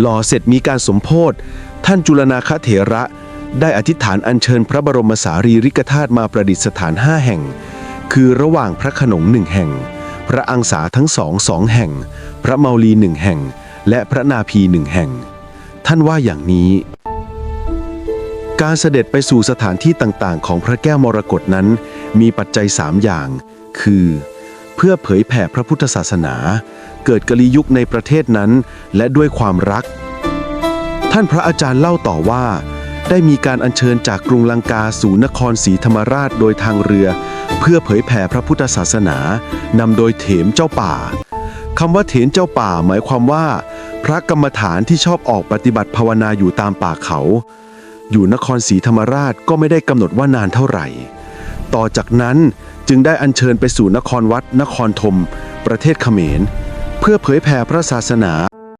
หล่อเสร็จมีการสมโพธท่านจุลนาคเถระ ได้อธิษฐานอัญเชิญพระบรมสารีริกธาตุมาประดิษฐานห้าแห่ง คือระหว่างพระขนงหนึ่งแห่ง พระอังสาทั้งสองสองแห่ง พระเมาลีหนึ่งแห่ง และพระนาพีหนึ่งแห่ง ท่านว่าอย่างนี้ การเสด็จไปสู่สถานที่ต่างๆ ของพระแก้วมรกตนั้น มีปัจจัยสามอย่าง คือ พื่อเผยแผ่พระพุทธศาสนา เกิดกะลียุคในประเทศนั้น และด้วยความรัก ท่านพระอาจารย์เล่าต่อว่า ได้มีการอัญเชิญจากกรุงลังกาสู่นครศรีธรรมราชโดยทางเรือ เพื่อเผยแผ่พระพุทธศาสนานำโดยเถมเจ้าป่าคำว่าเถนเจ้าป่าหมายความว่า พระกรรมฐานที่ชอบออกปฏิบัติภาวนาอยู่ตามป่าเขา อยู่นครศรีธรรมราชก็ไม่ได้กำหนดว่านานเท่าไหร่ ต่อจากนั้น จึงได้อัญเชิญไปสู่นครวัดนครธม ประเทศเขมร เพื่อเผยแผ่พระศาสนา